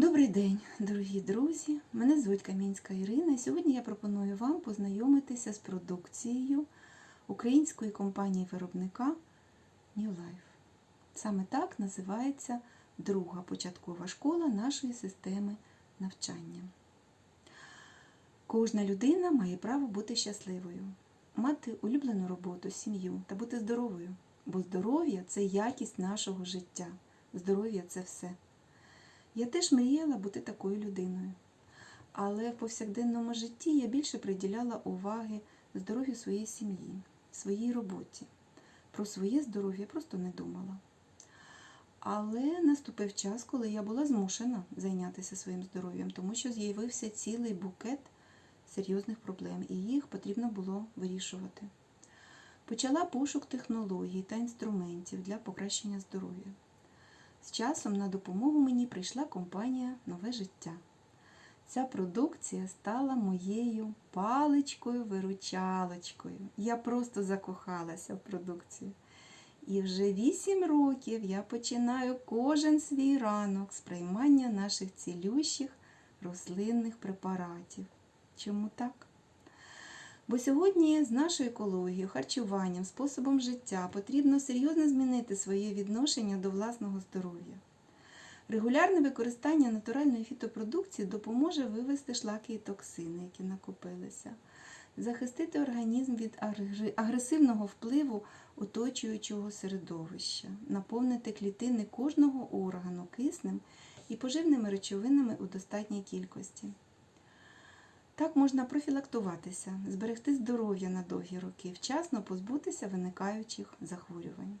Добрий день, дорогі друзі! Мене звуть Камінська Ірина. Сьогодні я пропоную вам познайомитися з продукцією української компанії-виробника New Life. Саме так називається друга початкова школа нашої системи навчання. Кожна людина має право бути щасливою, мати улюблену роботу, сім'ю та бути здоровою, бо здоров'я це якість нашого життя. Здоров'я це все. Я теж мріяла бути такою людиною. Але в повсякденному житті я більше приділяла уваги здоров'ю своєї сім'ї, своїй роботі. Про своє здоров'я просто не думала. Але наступив час, коли я була змушена зайнятися своїм здоров'ям, тому що з'явився цілий букет серйозних проблем, і їх потрібно було вирішувати. Почала пошук технологій та інструментів для покращення здоров'я. З часом на допомогу мені прийшла компанія Нове життя. Ця продукція стала моєю паличкою-виручалочкою. Я просто закохалася в продукцію. І вже 8 років я починаю кожен свій ранок з приймання наших цілющих рослинних препаратів. Чому так? Бо сьогодні з нашою екологією, харчуванням, способом життя потрібно серйозно змінити своє відношення до власного здоров'я. Регулярне використання натуральної фітопродукції допоможе вивести шлаки і токсини, які накопилися, захистити організм від агресивного впливу оточуючого середовища, наповнити клітини кожного органу киснем і поживними речовинами у достатній кількості. Так можна профілактуватися, зберегти здоров'я на довгі роки, вчасно позбутися виникаючих захворювань.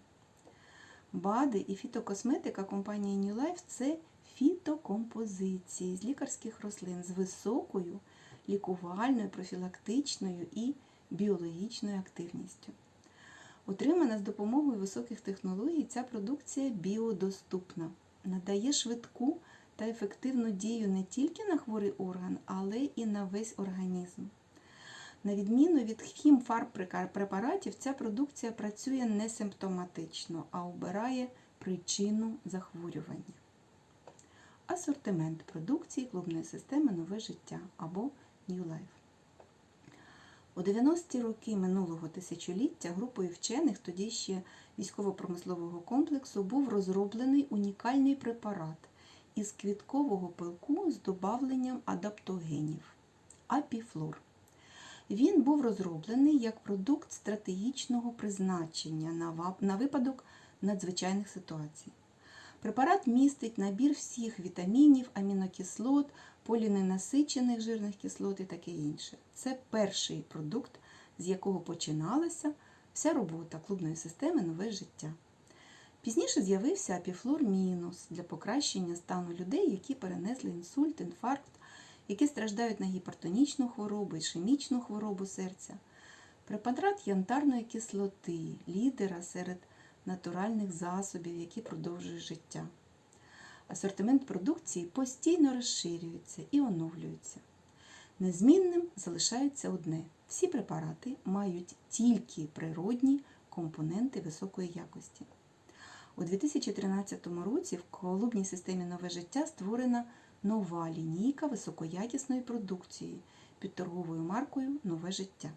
БАДи і фітокосметика компанії New Life – це фітокомпозиції з лікарських рослин з високою лікувальною, профілактичною і біологічною активністю. Отримана з допомогою високих технологій, ця продукція біодоступна, надає швидку та ефективну дію не тільки на хворий орган, але і на весь організм. На відміну від хімфарб-препаратів, ця продукція працює не симптоматично, а обирає причину захворювання. Асортимент продукції клубної системи Нове життя або New Life. У 90-ті роки минулого тисячоліття групою вчених тоді ще військово-промислового комплексу був розроблений унікальний препарат із квіткового пилку з добавленням адаптогенів апіфлор. Він був розроблений як продукт стратегічного призначення на випадок надзвичайних ситуацій. Препарат містить набір всіх вітамінів, амінокислот, поліненасичених жирних кислот і таке інше. Це перший продукт, з якого починалася вся робота клубної системи Нове життя. Пізніше з'явився апіфлор мінус для покращення стану людей, які перенесли інсульт, інфаркт, які страждають на гіпертонічну хворобу, ішемічну хворобу серця. Препарат янтарної кислоти, лідера серед натуральних засобів, які продовжують життя. Асортимент продукції постійно розширюється і оновлюється. Незмінним залишається одне: всі препарати мають тільки природні компоненти високої якості. У 2013 році в клубній системі Нове життя створена нова лінійка високоякісної продукції під торговою маркою Нове життя.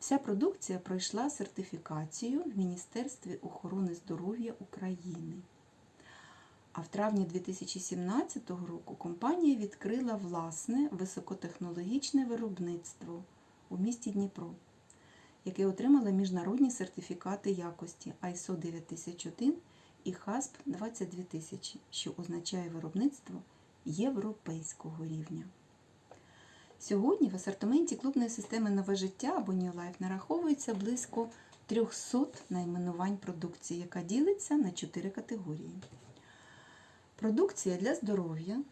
Вся продукція пройшла сертифікацію в Міністерстві охорони здоров'я України. А в травні 2017 року компанія відкрила власне високотехнологічне виробництво у місті Дніпро, яке отримало міжнародні сертифікати якості ISO 9001 і HASP 22000, що означає виробництво європейського рівня. Сьогодні в асортименті клубної системи Нове життя або New Life нараховується близько 300 найменувань продукції, яка ділиться на 4 категорії. Продукція для здоров'я,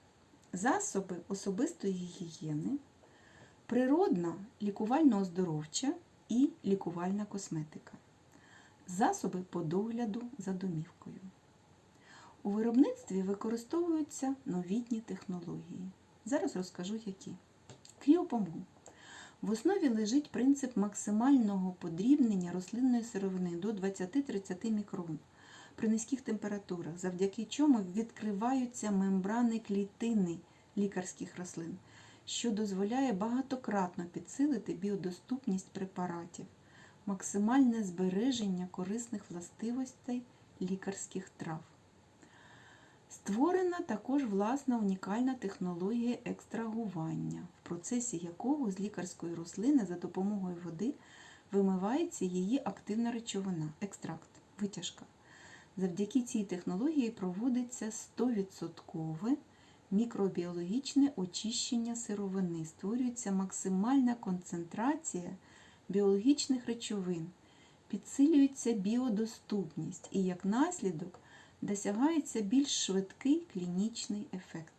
засоби особистої гігієни, природна лікувально-оздоровча і лікувальна косметика, засоби по догляду за домівкою. У виробництві використовуються новітні технології. Зараз розкажу які. Кріопомол. В основі лежить принцип максимального подрібнення рослинної сировини до 20-30 мікрон. при низьких температурах, завдяки чому відкриваються мембрани клітини лікарських рослин, що дозволяє багатократно підсилити біодоступність препаратів, максимальне збереження корисних властивостей лікарських трав. Створена також власна унікальна технологія екстрагування, в процесі якого з лікарської рослини за допомогою води вимивається її активна речовина, екстракт, витяжка. Завдяки цій технології проводиться 100% мікробіологічне очищення сировини, створюється максимальна концентрація біологічних речовин, підсилюється біодоступність і як наслідок досягається більш швидкий клінічний ефект.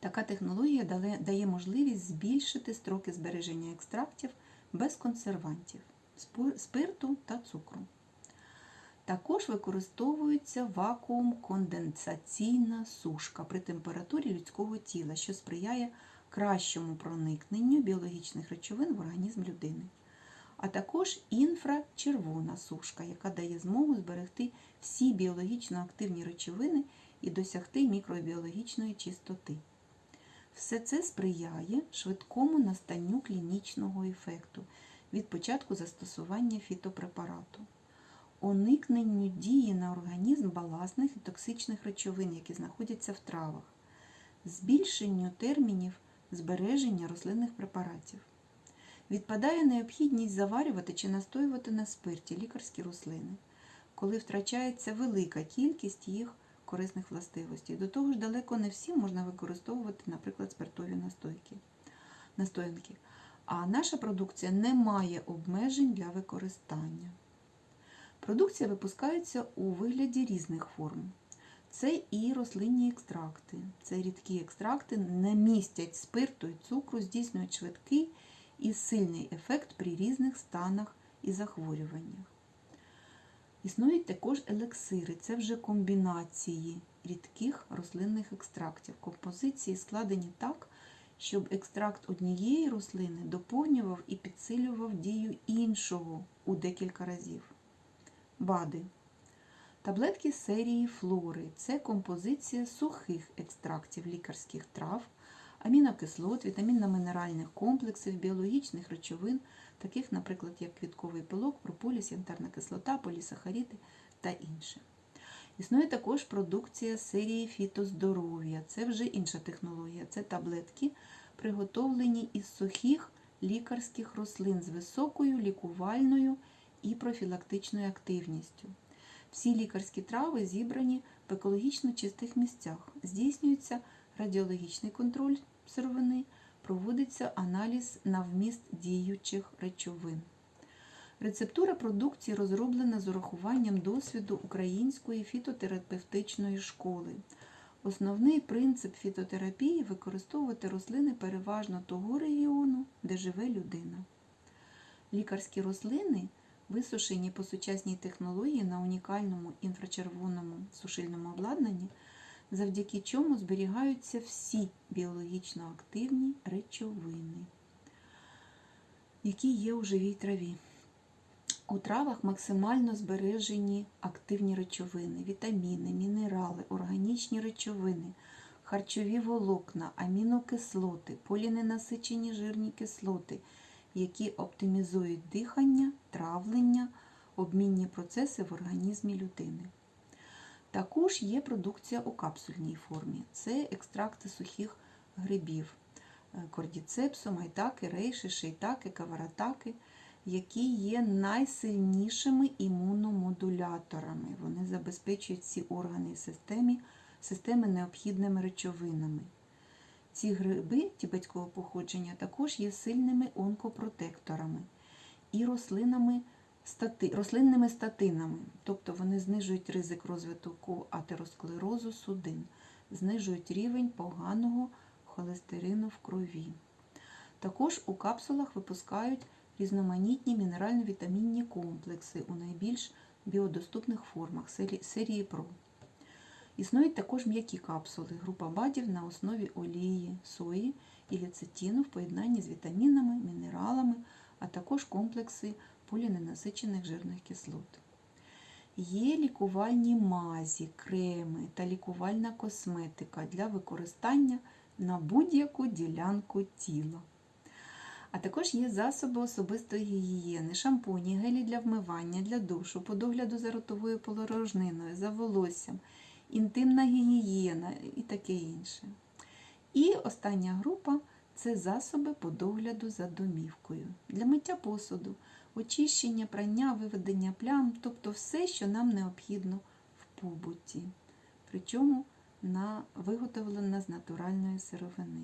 Така технологія дає можливість збільшити строки збереження екстрактів без консервантів, спирту та цукру. Також використовується вакуум-конденсаційна сушка при температурі людського тіла, що сприяє кращому проникненню біологічних речовин в організм людини. А також інфрачервона сушка, яка дає змогу зберегти всі біологічно активні речовини і досягти мікробіологічної чистоти. Все це сприяє швидкому настанню клінічного ефекту від початку застосування фітопрепарату, уникненню дії на організм баласних і токсичних речовин, які знаходяться в травах, збільшенню термінів збереження рослинних препаратів. Відпадає необхідність заварювати чи настоювати на спирті лікарські рослини, коли втрачається велика кількість їх корисних властивостей. До того ж, далеко не всі можна використовувати, наприклад, спиртові настойки, настоянки. А наша продукція не має обмежень для використання. Продукція випускається у вигляді різних форм. Це і рослинні екстракти. Це рідкі екстракти не містять спирту і цукру, здійснюють швидкий і сильний ефект при різних станах і захворюваннях. Існують також елексири, це вже комбінації рідких рослинних екстрактів. Композиції складені так, щоб екстракт однієї рослини доповнював і підсилював дію іншого у декілька разів. БАДи. Таблетки серії флори це композиція сухих екстрактів лікарських трав, амінокислот, вітамінно-мінеральних комплексів, біологічних речовин, таких, наприклад, як квітковий пилок, прополіс, янтарна кислота, полісахаріди та інше. Існує також продукція серії фітоздоров'я. Це вже інша технологія. Це таблетки, приготовлені із сухих лікарських рослин з високою лікувальною і профілактичною активністю. Всі лікарські трави зібрані в екологічно чистих місцях. Здійснюється радіологічний контроль сировини, проводиться аналіз на вміст діючих речовин. Рецептура продукції розроблена з урахуванням досвіду Української фітотерапевтичної школи. Основний принцип фітотерапії використовувати рослини переважно того регіону, де живе людина. Лікарські рослини висушені по сучасній технології на унікальному інфрачервоному сушильному обладнанні, завдяки чому зберігаються всі біологічно активні речовини, які є у живій траві. У травах максимально збережені активні речовини, вітаміни, мінерали, органічні речовини, харчові волокна, амінокислоти, поліненасичені жирні кислоти, які оптимізують дихання, травлення, обмінні процеси в організмі людини. Також є продукція у капсульній формі. Це екстракти сухих грибів е, кордіцепсу, майтаки, рейши, шейтаки, каваратаки, які є найсильнішими імуномодуляторами. Вони забезпечують ці органи і системи, системи необхідними речовинами. Ці гриби тібетського походження також є сильними онкопротекторами і рослинами, стати, рослинними статинами, тобто вони знижують ризик розвитку атеросклерозу судин, знижують рівень поганого холестерину в крові. Також у капсулах випускають різноманітні мінерально-вітамінні комплекси у найбільш біодоступних формах серії PRO. Існують також м'які капсули, група БАДів на основі олії, сої і лецитину в поєднанні з вітамінами, мінералами, а також комплекси поліненасичених жирних кислот. Є лікувальні мазі, креми та лікувальна косметика для використання на будь-яку ділянку тіла. А також є засоби особистої гігієни, шампуні, гелі для вмивання, для душу, по догляду за ротовою порожниною, за волоссям, інтимна гігієна і таке інше. І остання група це засоби по догляду за домівкою для миття посуду, очищення, прання, виведення плям, тобто все, що нам необхідно в побуті. Причому на, виготовлена з натуральної сировини.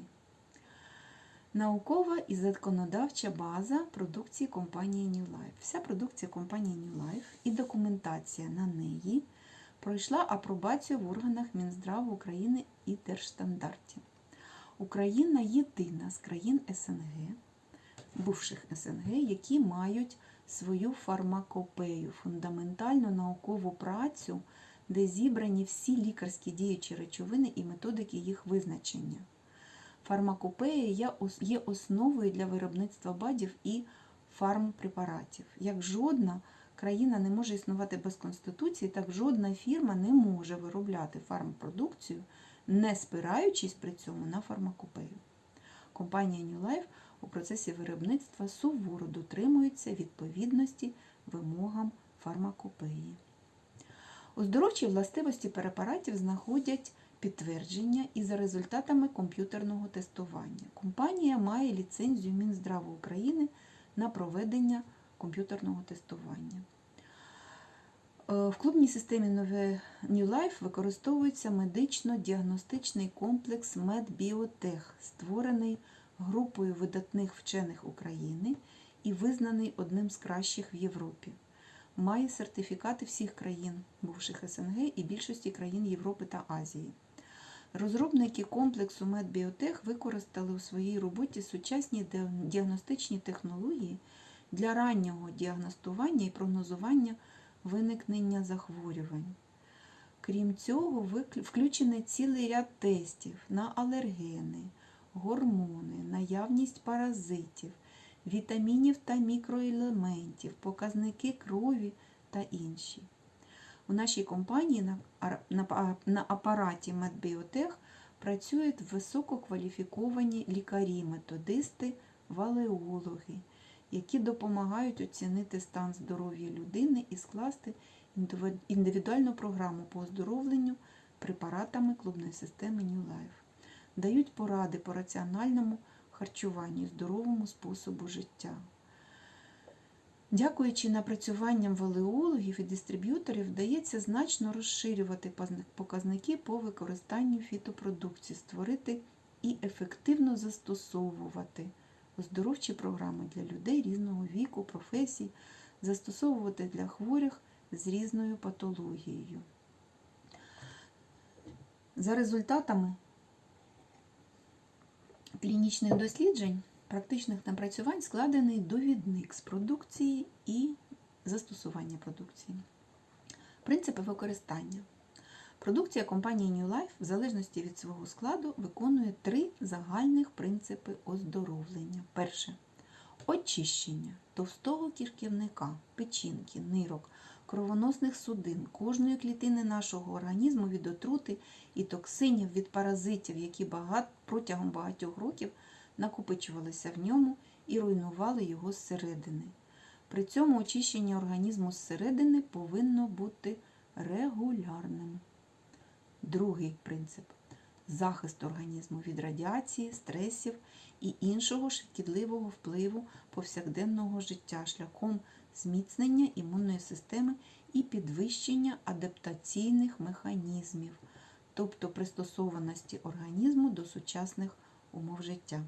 Наукова і законодавча база продукції компанії New Life. Вся продукція компанії New Life і документація на неї пройшла апробацію в органах Мінздраву України і Держстандартів. Україна єдина з країн СНГ, бувших СНГ, які мають свою фармакопею, фундаментальну наукову працю, де зібрані всі лікарські діючі речовини і методики їх визначення. Фармакопея є основою для виробництва БАДів і фармпрепаратів. Як жодна країна не може існувати без Конституції, так жодна фірма не може виробляти фармпродукцію, не спираючись при цьому на фармакопею. Компанія New Life у процесі виробництва суворо дотримується відповідності вимогам фармакопеї. Оздоровчі властивості препаратів знаходять підтвердження і за результатами комп'ютерного тестування. Компанія має ліцензію Мінздраву України на проведення комп'ютерного тестування. В клубній системі Нове New Life використовується медично-діагностичний комплекс MedBiotech, створений групою видатних вчених України і визнаний одним з кращих в Європі. Має сертифікати всіх країн, бувших СНГ і більшості країн Європи та Азії. Розробники комплексу MedBiotech використали у своїй роботі сучасні діагностичні технології для раннього діагностування і прогнозування виникнення захворювань. Крім цього, включений цілий ряд тестів на алергени, гормони, наявність паразитів, вітамінів та мікроелементів, показники крові та інші. У нашій компанії на, апараті MedBiotech працюють висококваліфіковані лікарі, методисти, валеологи, які допомагають оцінити стан здоров'я людини і скласти індивідуальну програму по оздоровленню препаратами клубної системи New Life. Дають поради по раціональному харчуванню і здоровому способу життя. Дякуючи напрацюванням валеологів і дистриб'юторів, вдається значно розширювати показники по використанню фітопродукції, створити і ефективно застосовувати оздоровчі програми для людей різного віку, професій, застосовувати для хворих з різною патологією. За результатами клінічних досліджень практичних напрацювань складений довідник з продукції і застосування продукції. Принципи використання. Продукція компанії New Life в залежності від свого складу виконує три загальних принципи оздоровлення. Перше очищення товстого кишківника, печінки, нирок, кровоносних судин, кожної клітини нашого організму від отрути і токсинів від паразитів, які багат, протягом багатьох років накопичувалися в ньому і руйнували його зсередини. При цьому очищення організму зсередини повинно бути регулярним. Другий принцип захист організму від радіації, стресів і іншого шкідливого впливу повсякденного життя шляхом зміцнення імунної системи і підвищення адаптаційних механізмів, тобто пристосованості організму до сучасних умов життя.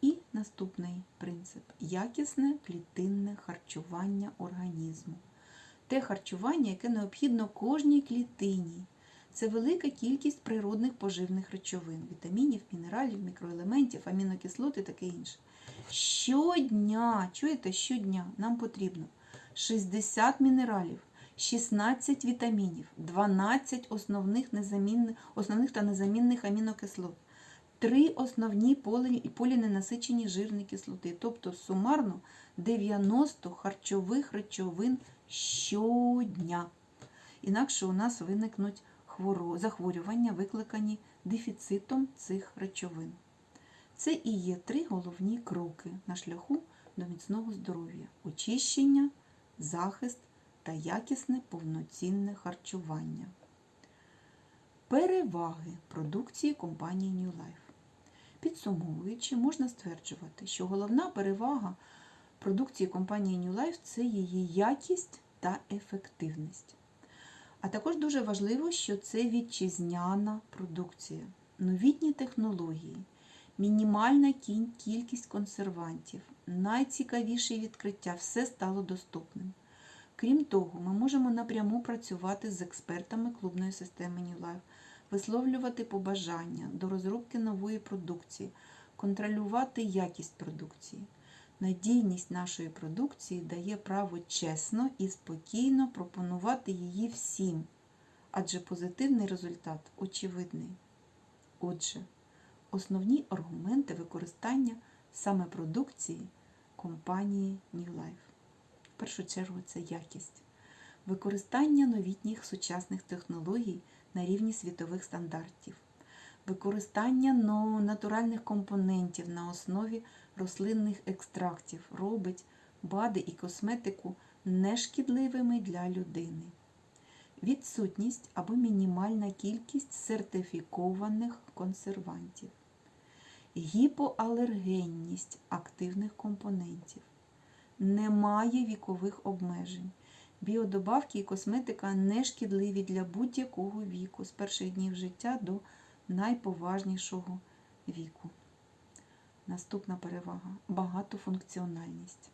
І наступний принцип якісне клітинне харчування організму. Те харчування, яке необхідно кожній клітині. Це велика кількість природних поживних речовин, вітамінів, мінералів, мікроелементів, амінокислот і таке інше. Щодня, чуєте, щодня нам потрібно 60 мінералів, 16 вітамінів, 12 основних, незамінних, основних та незамінних амінокислот три основні полі, поліненасичені жирні кислоти, тобто сумарно 90 харчових речовин щодня. інакше у нас виникнуть. Захворювання, викликані дефіцитом цих речовин. Це і є три головні кроки на шляху до міцного здоров'я: очищення, захист та якісне повноцінне харчування. Переваги продукції компанії New Life. Підсумовуючи, можна стверджувати, що головна перевага продукції компанії New Life це її якість та ефективність. А також дуже важливо, що це вітчизняна продукція, новітні технології, мінімальна кількість консервантів, найцікавіші відкриття все стало доступним. Крім того, ми можемо напряму працювати з експертами клубної системи New Life, висловлювати побажання до розробки нової продукції, контролювати якість продукції. Надійність нашої продукції дає право чесно і спокійно пропонувати її всім, адже позитивний результат очевидний. Отже, основні аргументи використання саме продукції компанії New Life. В першу чергу це якість, використання новітніх сучасних технологій на рівні світових стандартів, використання натуральних компонентів на основі рослинних екстрактів робить БАДи і косметику нешкідливими для людини. Відсутність або мінімальна кількість сертифікованих консервантів, гіпоалергенність активних компонентів, немає вікових обмежень. Біодобавки і косметика не шкідливі для будь-якого віку з перших днів життя до найповажнішого віку. Наступна перевага багатофункціональність.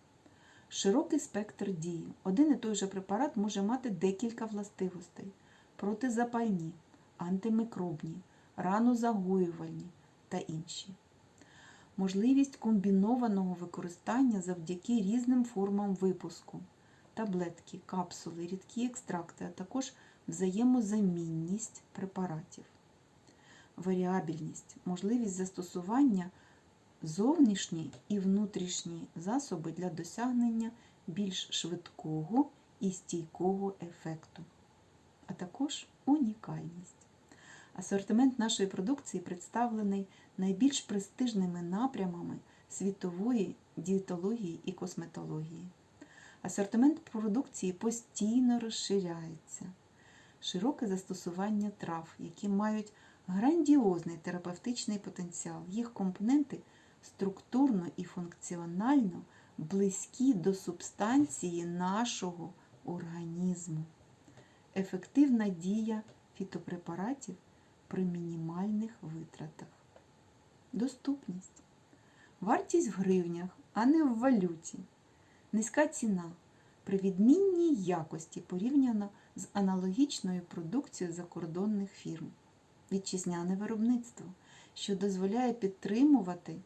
Широкий спектр дії. Один і той же препарат може мати декілька властивостей: протизапальні, антимикробні, ранозагоювальні та інші. Можливість комбінованого використання завдяки різним формам випуску, таблетки, капсули, рідкі екстракти, а також взаємозамінність препаратів. Варіабільність, можливість застосування зовнішні і внутрішні засоби для досягнення більш швидкого і стійкого ефекту, а також унікальність. Асортимент нашої продукції представлений найбільш престижними напрямами світової дієтології і косметології. Асортимент продукції постійно розширяється. Широке застосування трав, які мають грандіозний терапевтичний потенціал. Їх компоненти структурно і функціонально близькі до субстанції нашого організму. Ефективна дія фітопрепаратів при мінімальних витратах. Доступність. Вартість в гривнях, а не в валюті. Низька ціна при відмінній якості порівняно з аналогічною продукцією закордонних фірм. Вітчизняне виробництво, що дозволяє підтримувати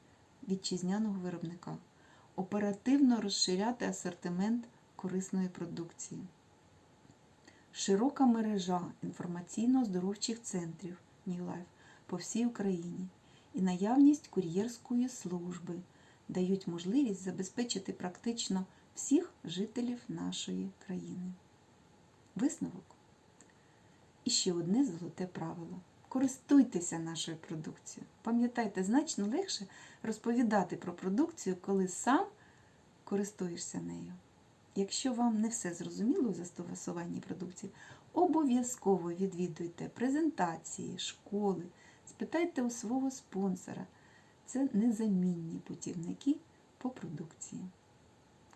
вітчизняного виробника, оперативно розширяти асортимент корисної продукції. Широка мережа інформаційно-оздоровчих центрів Life по всій Україні і наявність кур'єрської служби дають можливість забезпечити практично всіх жителів нашої країни. Висновок. І ще одне золоте правило. Користуйтеся нашою продукцією. Пам'ятайте, значно легше розповідати про продукцію, коли сам користуєшся нею. Якщо вам не все зрозуміло у застосуванні продукції, обов'язково відвідуйте презентації, школи, спитайте у свого спонсора. Це незамінні путівники по продукції.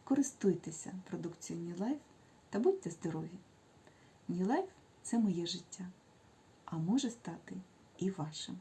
Користуйтеся продукцією New Life та будьте здорові! New Life – це моє життя, а може стати і вашим.